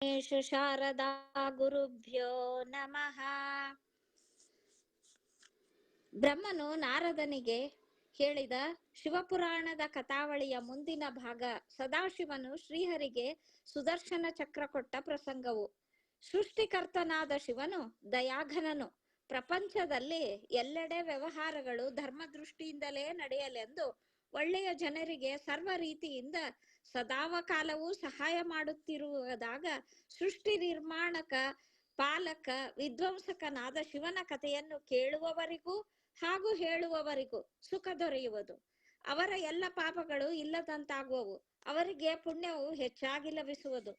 ಗಣೇಶ ಶಾರದಾ ಗುರುಭ್ಯೋ ನಮಃ ಬ್ರಹ್ಮನು ನಾರದನಿಗೆ ಹೇಳಿದ ಶಿವಪುರಾಣದ ಕಥಾವಳಿಯ ಮುಂದಿನ ಭಾಗ, ಸದಾಶಿವನು ಶ್ರೀಹರಿಗೆ ಸುದರ್ಶನ ಚಕ್ರ ಕೊಟ್ಟ ಪ್ರಸಂಗವು. ಸೃಷ್ಟಿಕರ್ತನಾದ ಶಿವನು ದಯಾಘನನು. ಪ್ರಪಂಚದಲ್ಲಿ ಎಲ್ಲೆಡೆ ವ್ಯವಹಾರಗಳು ಧರ್ಮ ದೃಷ್ಟಿಯಿಂದಲೇ ನಡೆಯಲೆಂದು ಒಳ್ಳೆಯ ಜನರಿಗೆ ಸರ್ವ ರೀತಿಯಿಂದ ಸದಾವಕಾಲವೂ ಸಹಾಯ ಮಾಡುತ್ತಿರುವುದಾಗ ಸೃಷ್ಟಿ ನಿರ್ಮಾಣಕ, ಪಾಲಕ, ವಿಧ್ವಂಸಕನಾದ ಶಿವನ ಕಥೆಯನ್ನು ಕೇಳುವವರಿಗೂ ಹಾಗೂ ಹೇಳುವವರಿಗೂ ಸುಖ ದೊರೆಯುವುದು. ಅವರ ಎಲ್ಲ ಪಾಪಗಳು ಇಲ್ಲದಂತಾಗುವವು. ಅವರಿಗೆ ಪುಣ್ಯವು ಹೆಚ್ಚಾಗಿ ಲಭಿಸುವುದು.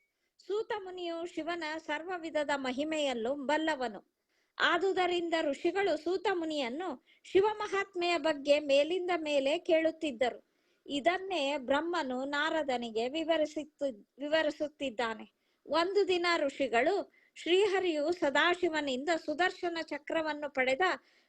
ಸೂತ ಮುನಿಯು ಶಿವನ ಸರ್ವ ವಿಧದ ಮಹಿಮೆಯಲ್ಲೂ ಬಲ್ಲವನು. ಆದುದರಿಂದ ಋಷಿಗಳು ಸೂತ ಮುನಿಯನ್ನು ಶಿವ ಮಹಾತ್ಮೆಯ ಬಗ್ಗೆ ಮೇಲಿಂದ ಮೇಲೆ ಕೇಳುತ್ತಿದ್ದರು. ಇದನ್ನೇ ಬ್ರಹ್ಮನು ನಾರದನಿಗೆ ವಿವರಿಸುತ್ತ, ವಿವರಿಸುತ್ತಿದ್ದಾನೆ. ಒಂದು ದಿನ ಋಷಿಗಳು ಶ್ರೀಹರಿಯು ಸದಾಶಿವನಿಂದ ಸುದರ್ಶನ ಚಕ್ರವನ್ನು ಪಡೆದ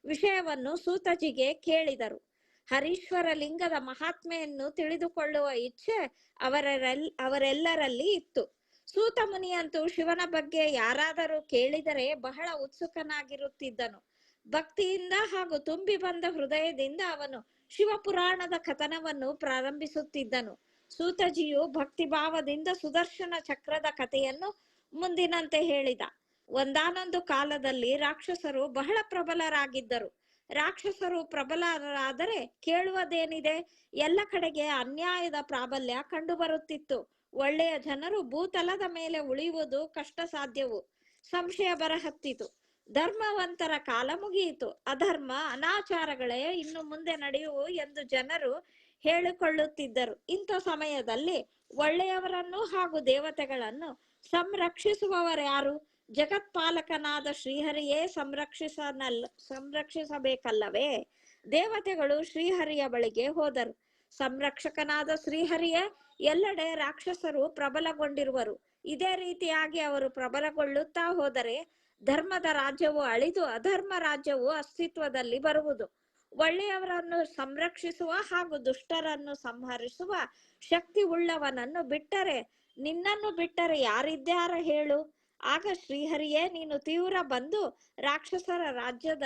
ವಿಷಯವನ್ನು ಸೂತಜಿಗೆ ಕೇಳಿದರು. ಹರೀಶ್ವರ ಲಿಂಗದ ಮಹಾತ್ಮೆಯನ್ನು ತಿಳಿದುಕೊಳ್ಳುವ ಇಚ್ಛೆ ಅವರೆಲ್ ಅವರೆಲ್ಲರಲ್ಲಿ ಇತ್ತು. ಸೂತ ಮುನಿಯಂತೂ ಶಿವನ ಬಗ್ಗೆ ಯಾರಾದರೂ ಕೇಳಿದರೆ ಬಹಳ ಉತ್ಸುಕನಾಗಿರುತ್ತಿದ್ದನು. ಭಕ್ತಿಯಿಂದ ಹಾಗೂ ತುಂಬಿ ಬಂದ ಹೃದಯದಿಂದ ಅವನು ಶಿವಪುರಾಣದ ಕಥನವನ್ನು ಪ್ರಾರಂಭಿಸುತ್ತಿದ್ದನು. ಸೂತಜಿಯು ಭಕ್ತಿಭಾವದಿಂದ ಸುದರ್ಶನ ಚಕ್ರದ ಕಥೆಯನ್ನು ಮುಂದಿನಂತೆ ಹೇಳಿದ. ಒಂದಾನೊಂದು ಕಾಲದಲ್ಲಿ ರಾಕ್ಷಸರು ಬಹಳ ಪ್ರಬಲರಾಗಿದ್ದರು. ರಾಕ್ಷಸರು ಪ್ರಬಲರಾದರೆ ಕೇಳುವುದೇನಿದೆ? ಎಲ್ಲ ಕಡೆಗೆ ಅನ್ಯಾಯದ ಪ್ರಾಬಲ್ಯ ಕಂಡುಬರುತ್ತಿತ್ತು. ಒಳ್ಳೆಯ ಜನರು ಭೂತಲದ ಮೇಲೆ ಉಳಿಯುವುದು ಕಷ್ಟ ಸಾಧ್ಯವು ಸಂಶಯ ಬರಹತ್ತಿತು. ಧರ್ಮವಂತರ ಕಾಲ ಮುಗಿಯಿತು. ಅಧರ್ಮ, ಅನಾಚಾರಗಳೇ ಇನ್ನು ಮುಂದೆ ನಡೆಯುವು ಎಂದು ಜನರು ಹೇಳಿಕೊಳ್ಳುತ್ತಿದ್ದರು. ಇಂಥ ಸಮಯದಲ್ಲಿ ಒಳ್ಳೆಯವರನ್ನು ಹಾಗೂ ದೇವತೆಗಳನ್ನು ಸಂರಕ್ಷಿಸುವವರ್ಯಾರು ಜಗತ್ಪಾಲಕನಾದ ಶ್ರೀಹರಿಯೇ ಸಂರಕ್ಷಿಸನಲ್, ಸಂರಕ್ಷಿಸಬೇಕಲ್ಲವೇ? ದೇವತೆಗಳು ಶ್ರೀಹರಿಯ ಬಳಿಗೆ ಹೋದರು. ಸಂರಕ್ಷಕನಾದ ಶ್ರೀಹರಿಯ ಎಲ್ಲೆಡೆ ರಾಕ್ಷಸರು ಪ್ರಬಲಗೊಂಡಿರುವರು. ಇದೇ ರೀತಿಯಾಗಿ ಅವರು ಪ್ರಬಲಗೊಳ್ಳುತ್ತಾ ಹೋದರೆ ಧರ್ಮದ ರಾಜ್ಯವು ಅಳಿದು ಅಧರ್ಮ ರಾಜ್ಯವು ಅಸ್ತಿತ್ವದಲ್ಲಿ ಬರುವುದು. ಒಳ್ಳೆಯವರನ್ನು ಸಂರಕ್ಷಿಸುವ ಹಾಗೂ ದುಷ್ಟರನ್ನು ಸಂಹರಿಸುವ ಶಕ್ತಿ ಉಳ್ಳವನನ್ನು ಬಿಟ್ಟರೆ ನಿನ್ನನ್ನು ಬಿಟ್ಟರೆ ಯಾರಿದ್ದಾರ ಹೇಳು. ಆಗ ಶ್ರೀಹರಿಯೇ, ನೀನು ತೀವ್ರ ಬಂದು ರಾಕ್ಷಸರ ರಾಜ್ಯದ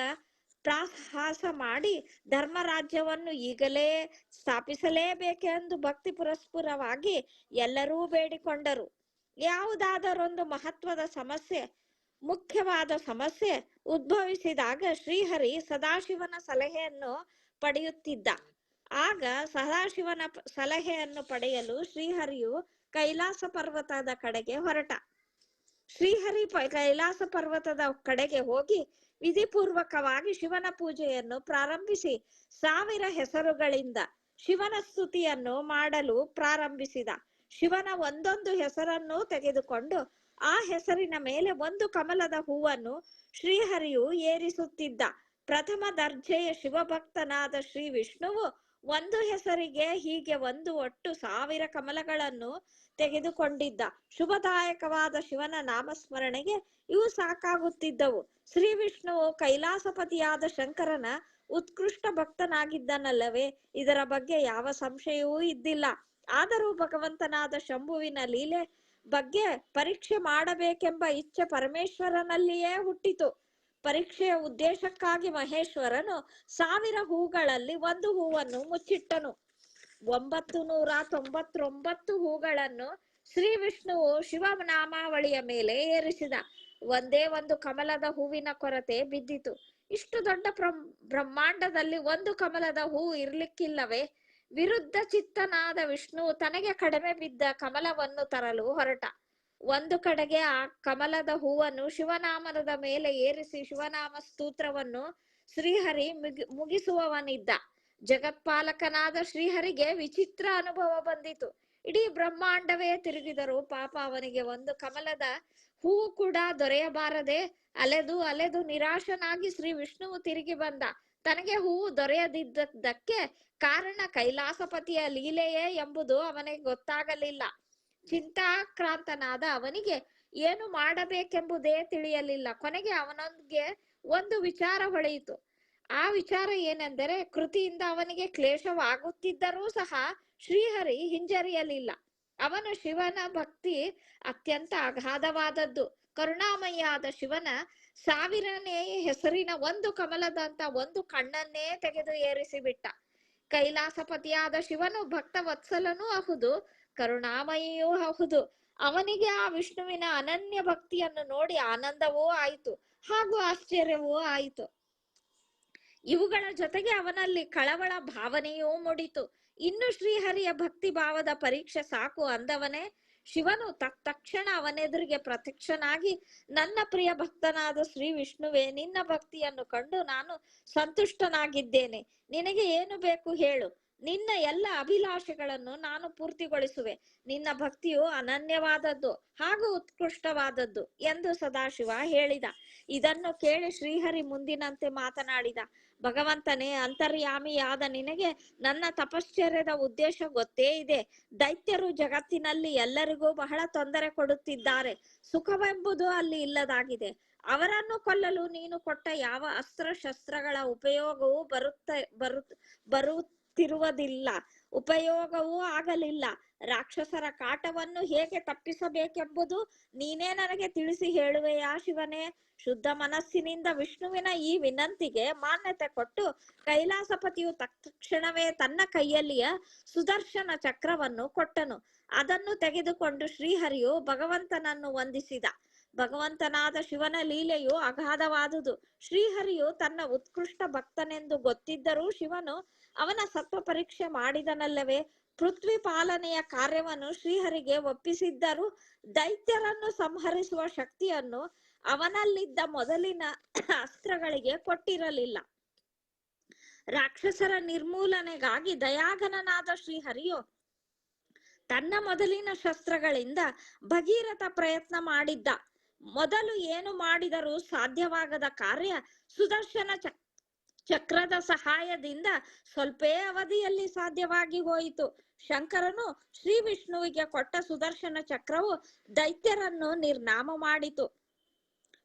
ಪ್ರಾಹಾಸ ಮಾಡಿ ಧರ್ಮ ರಾಜ್ಯವನ್ನು ಈಗಲೇ ಸ್ಥಾಪಿಸಲೇಬೇಕೆಂದು ಭಕ್ತಿ ಪುರಸ್ಪುರವಾಗಿ ಎಲ್ಲರೂ ಬೇಡಿಕೊಂಡರು. ಯಾವುದಾದರೊಂದು ಮಹತ್ವದ ಸಮಸ್ಯೆ ಮುಖ್ಯವಾದ ಸಮಸ್ಯೆ ಉದ್ಭವಿಸಿದಾಗ ಶ್ರೀಹರಿ ಸದಾಶಿವನ ಸಲಹೆಯನ್ನು ಪಡೆಯುತ್ತಿದ್ದ. ಆಗ ಸದಾಶಿವನ ಸಲಹೆಯನ್ನು ಪಡೆಯಲು ಶ್ರೀಹರಿಯು ಕೈಲಾಸ ಪರ್ವತದ ಕಡೆಗೆ ಹೊರಟ. ಶ್ರೀಹರಿ ಕೈಲಾಸ ಪರ್ವತದ ಕಡೆಗೆ ಹೋಗಿ ವಿಧಿಪೂರ್ವಕವಾಗಿ ಶಿವನ ಪೂಜೆಯನ್ನು ಪ್ರಾರಂಭಿಸಿ ಸಾವಿರ ಹೆಸರುಗಳಿಂದ ಶಿವನ ಸ್ತುತಿಯನ್ನು ಮಾಡಲು ಪ್ರಾರಂಭಿಸಿದ. ಶಿವನ ಒಂದೊಂದು ಹೆಸರನ್ನು ತೆಗೆದುಕೊಂಡು ಆ ಹೆಸರಿನ ಮೇಲೆ ಒಂದು ಕಮಲದ ಹೂವನ್ನು ಶ್ರೀಹರಿಯು ಏರಿಸುತ್ತಿದ್ದ. ಪ್ರಥಮ ದರ್ಜೆಯ ಶಿವಭಕ್ತನಾದ ಶ್ರೀ ವಿಷ್ಣುವು ಒಂದು ಹೆಸರಿಗೆ ಹೀಗೆ ಒಂದು ಒಟ್ಟು ಸಾವಿರ ಕಮಲಗಳನ್ನು ತೆಗೆದುಕೊಂಡಿದ್ದ. ಶುಭದಾಯಕವಾದ ಶಿವನ ನಾಮಸ್ಮರಣೆಗೆ ಇವು ಸಾಕಾಗುತ್ತಿದ್ದವು. ಶ್ರೀ ವಿಷ್ಣುವು ಕೈಲಾಸಪತಿಯಾದ ಶಂಕರನ ಉತ್ಕೃಷ್ಟ ಭಕ್ತನಾಗಿದ್ದನಲ್ಲವೇ? ಇದರ ಬಗ್ಗೆ ಯಾವ ಸಂಶಯವೂ ಇದ್ದಿಲ್ಲ. ಆದರೂ ಭಗವಂತನಾದ ಶಂಭುವಿನ ಲೀಲೆ ಬಗ್ಗೆ ಪರೀಕ್ಷೆ ಮಾಡಬೇಕೆಂಬ ಇಚ್ಛೆ ಪರಮೇಶ್ವರನಲ್ಲಿಯೇ ಹುಟ್ಟಿತು. ಪರೀಕ್ಷೆಯ ಉದ್ದೇಶಕ್ಕಾಗಿ ಮಹೇಶ್ವರನು ಸಾವಿರ ಹೂಗಳಲ್ಲಿ ಒಂದು ಹೂವನ್ನು ಮುಚ್ಚಿಟ್ಟನು. ಒಂಬತ್ತು ನೂರ ತೊಂಬತ್ತೊಂಬತ್ತು ಹೂಗಳನ್ನು ಶ್ರೀ ವಿಷ್ಣುವು ಶಿವನಾಮಾವಳಿಯ ಮೇಲೆ ಏರಿಸಿದ. ಒಂದೇ ಒಂದು ಕಮಲದ ಹೂವಿನ ಕೊರತೆ ಬಿದ್ದಿತು. ಇಷ್ಟು ದೊಡ್ಡ ಬ್ರಹ್ಮಾಂಡದಲ್ಲಿ ಒಂದು ಕಮಲದ ಹೂ ಇರ್ಲಿಕ್ಕಿಲ್ಲವೇ? ವಿರುದ್ಧ ಚಿತ್ತನಾದ ವಿಷ್ಣು ತನಗೆ ಕಡಿಮೆ ಬಿದ್ದ ಕಮಲವನ್ನು ತರಲು ಹೊರಟ. ಒಂದು ಕಡೆಗೆ ಆ ಕಮಲದ ಹೂವನ್ನು ಶಿವನಾಮದ ಮೇಲೆ ಏರಿಸಿ ಶಿವನಾಮ ಸ್ತೂತ್ರವನ್ನು ಶ್ರೀಹರಿ ಮುಗಿ, ಮುಗಿಸುವವನಿದ್ದ. ಜಗತ್ಪಾಲಕನಾದ ಶ್ರೀಹರಿಗೆ ವಿಚಿತ್ರ ಅನುಭವ ಬಂದಿತು. ಇಡೀ ಬ್ರಹ್ಮಾಂಡವೇ ತಿರುಗಿದರು ಪಾಪ ಅವನಿಗೆ ಒಂದು ಕಮಲದ ಹೂವು ಕೂಡ ದೊರೆಯಬಾರದೆ ಅಲೆದು ಅಲೆದು ನಿರಾಶನಾಗಿ ಶ್ರೀ ವಿಷ್ಣುವು ತಿರುಗಿ ಬಂದ. ತನಗೆ ಹೂವು ದೊರೆಯದಿದ್ದಕ್ಕೆ ಕಾರಣ ಕೈಲಾಸಪತಿಯ ಲೀಲೆಯೇ ಎಂಬುದು ಅವನಿಗೆ ಗೊತ್ತಾಗಲಿಲ್ಲ. ಚಿಂತಾಕ್ರಾಂತನಾದ ಅವನಿಗೆ ಏನು ಮಾಡಬೇಕೆಂಬುದೇ ತಿಳಿಯಲಿಲ್ಲ. ಕೊನೆಗೆ ಅವನೊಂದಿಗೆ ಒಂದು ವಿಚಾರ ಹೊಳೆಯಿತು. ಆ ವಿಚಾರ ಏನೆಂದರೆ, ಕೃತಿಯಿಂದ ಅವನಿಗೆ ಕ್ಲೇಶವಾಗುತ್ತಿದ್ದರೂ ಸಹ ಶ್ರೀಹರಿ ಹಿಂಜರಿಯಲಿಲ್ಲ. ಅವನು ಶಿವನ ಭಕ್ತಿ ಅತ್ಯಂತ ಅಗಾಧವಾದದ್ದು. ಕರುಣಾಮಯಿಯಾದ ಶಿವನ ಸಾವಿರನೇ ಹೆಸರಿನ ಒಂದು ಕಮಲದಂತ ಒಂದು ಕಣ್ಣನ್ನೇ ತೆಗೆದು ಏರಿಸಿಬಿಟ್ಟ. ಕೈಲಾಸಪತಿಯಾದ ಶಿವನು ಭಕ್ತ ವತ್ಸಲನೂ ಅಹುದು, ಕರುಣಾಮಯಿಯೂ ಅಹುದು. ಅವನಿಗೆ ಆ ವಿಷ್ಣುವಿನ ಅನನ್ಯ ಭಕ್ತಿಯನ್ನು ನೋಡಿ ಆನಂದವೂ ಆಯಿತು, ಹಾಗೂ ಆಶ್ಚರ್ಯವೂ ಆಯಿತು. ಇವುಗಳ ಜೊತೆಗೆ ಅವನಲ್ಲಿ ಕಳವಳ ಭಾವನೆಯೂ ಮೂಡಿತು. ಇನ್ನು ಶ್ರೀಹರಿಯ ಭಕ್ತಿ ಭಾವದ ಪರೀಕ್ಷೆ ಸಾಕು ಅಂದವನೇ ಶಿವನು ತಕ್ಷಣ ಅವನೆದುರಿಗೆ ಪ್ರತ್ಯಕ್ಷನಾಗಿ, ನನ್ನ ಪ್ರಿಯ ಭಕ್ತನಾದ ಶ್ರೀ ವಿಷ್ಣುವೇ, ನಿನ್ನ ಭಕ್ತಿಯನ್ನು ಕಂಡು ನಾನು ಸಂತುಷ್ಟನಾಗಿದ್ದೇನೆ. ನಿನಗೆ ಏನು ಬೇಕು ಹೇಳು. ನಿನ್ನ ಎಲ್ಲ ಅಭಿಲಾಷೆಗಳನ್ನು ನಾನು ಪೂರ್ತಿಗೊಳಿಸುವೆ. ನಿನ್ನ ಭಕ್ತಿಯು ಅನನ್ಯವಾದದ್ದು, ಹಾಗೂ ಉತ್ಕೃಷ್ಟವಾದದ್ದು ಎಂದು ಸದಾಶಿವ ಹೇಳಿದ. ಇದನ್ನು ಕೇಳಿ ಶ್ರೀಹರಿ ಮುಂದಿನಂತೆ ಮಾತನಾಡಿದ. ಭಗವಂತನೇ, ಅಂತರ್ಯಾಮಿಯಾದ ನಿನಗೆ ನನ್ನ ತಪಶ್ಚರ್ಯದ ಉದ್ದೇಶ ಗೊತ್ತೇ ಇದೆ. ದೈತ್ಯರು ಜಗತ್ತಿನಲ್ಲಿ ಎಲ್ಲರಿಗೂ ಬಹಳ ತೊಂದರೆ ಕೊಡುತ್ತಿದ್ದಾರೆ. ಸುಖವೆಂಬುದು ಅಲ್ಲಿ ಇಲ್ಲದಾಗಿದೆ. ಅವರನ್ನು ಕೊಲ್ಲಲು ನೀನು ಕೊಟ್ಟ ಯಾವ ಅಸ್ತ್ರ ಶಸ್ತ್ರಗಳ ಉಪಯೋಗವೂ ಬರುತ್ತ ಬರು ಬರುತ್ತಿರುವುದಿಲ್ಲ ಉಪಯೋಗವೂ ಆಗಲಿಲ್ಲ. ರಾಕ್ಷಸರ ಕಾಟವನ್ನು ಹೇಗೆ ತಪ್ಪಿಸಬೇಕೆಂಬುದು ನೀನೇ ನನಗೆ ತಿಳಿಸಿ ಹೇಳುವೆಯಾ ಶಿವನೇ? ಶುದ್ಧ ಮನಸ್ಸಿನಿಂದ ವಿಷ್ಣುವಿನ ಈ ವಿನಂತಿಗೆ ಮಾನ್ಯತೆ ಕೊಟ್ಟು ಕೈಲಾಸಪತಿಯು ತಕ್ಷಣವೇ ತನ್ನ ಕೈಯಲ್ಲಿಯ ಸುದರ್ಶನ ಚಕ್ರವನ್ನು ಕೊಟ್ಟನು. ಅದನ್ನು ತೆಗೆದುಕೊಂಡು ಶ್ರೀಹರಿಯು ಭಗವಂತನನ್ನು ವಂದಿಸಿದ. ಭಗವಂತನಾದ ಶಿವನ ಲೀಲೆಯು ಅಗಾಧವಾದುದು. ಶ್ರೀಹರಿಯು ತನ್ನ ಉತ್ಕೃಷ್ಟ ಭಕ್ತನೆಂದು ಗೊತ್ತಿದ್ದರೂ ಶಿವನು ಅವನ ಸತ್ವ ಪರೀಕ್ಷೆ ಮಾಡಿದನಲ್ಲವೇ. ಪೃಥ್ವಿ ಪಾಲನೆಯ ಕಾರ್ಯವನ್ನು ಶ್ರೀಹರಿಗೆ ಒಪ್ಪಿಸಿದ್ದರೂ ದೈತ್ಯರನ್ನು ಸಂಹರಿಸುವ ಶಕ್ತಿಯನ್ನು ಅವನಲ್ಲಿದ್ದ ಮೊದಲಿನ ಅಸ್ತ್ರಗಳಿಗೆ ಕೊಟ್ಟಿರಲಿಲ್ಲ. ರಾಕ್ಷಸರ ನಿರ್ಮೂಲನೆಗಾಗಿ ದಯಾಗನನಾದ ಶ್ರೀಹರಿಯು ತನ್ನ ಮೊದಲಿನ ಶಸ್ತ್ರಗಳಿಂದ ಭಗೀರಥ ಪ್ರಯತ್ನ ಮಾಡಿದ್ದ. ಮೊದಲು ಏನು ಮಾಡಿದರೂ ಸಾಧ್ಯವಾಗದ ಕಾರ್ಯ ಸುದರ್ಶನ ಚಕ್, ಚಕ್ರದ ಸಹಾಯದಿಂದ ಸ್ವಲ್ಪೇ ಅವಧಿಯಲ್ಲಿ ಸಾಧ್ಯವಾಗಿ ಹೋಯಿತು. ಶಂಕರನು ಶ್ರೀ ವಿಷ್ಣುವಿಗೆ ಕೊಟ್ಟ ಸುದರ್ಶನ ಚಕ್ರವು ದೈತ್ಯರನ್ನು ನಿರ್ನಾಮ ಮಾಡಿತು.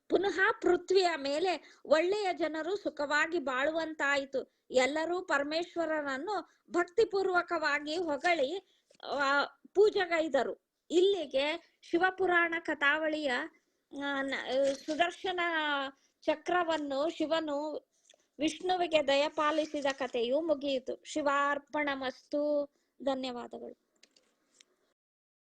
ಪುನಃ ಪೃಥ್ವಿಯ ಮೇಲೆ ಒಳ್ಳೆಯ ಜನರು ಸುಖವಾಗಿ ಬಾಳುವಂತಾಯಿತು. ಎಲ್ಲರೂ ಪರಮೇಶ್ವರನನ್ನು ಭಕ್ತಿಪೂರ್ವಕವಾಗಿ ಹೊಗಳಿ ಪೂಜೆಗೈದರು. ಇಲ್ಲಿಗೆ ಶಿವಪುರಾಣ ಕಥಾವಳಿಯ ಸುದರ್ಶನ ಚಕ್ರವನ್ನು ಶಿವನು ವಿಷ್ಣುವಿಗೆ ದಯಪಾಲಿಸಿದ ಕಥೆಯು ಮುಗಿಯಿತು. ಶಿವಾರ್ಪಣಮಸ್ತು. ಧನ್ಯವಾದಗಳು.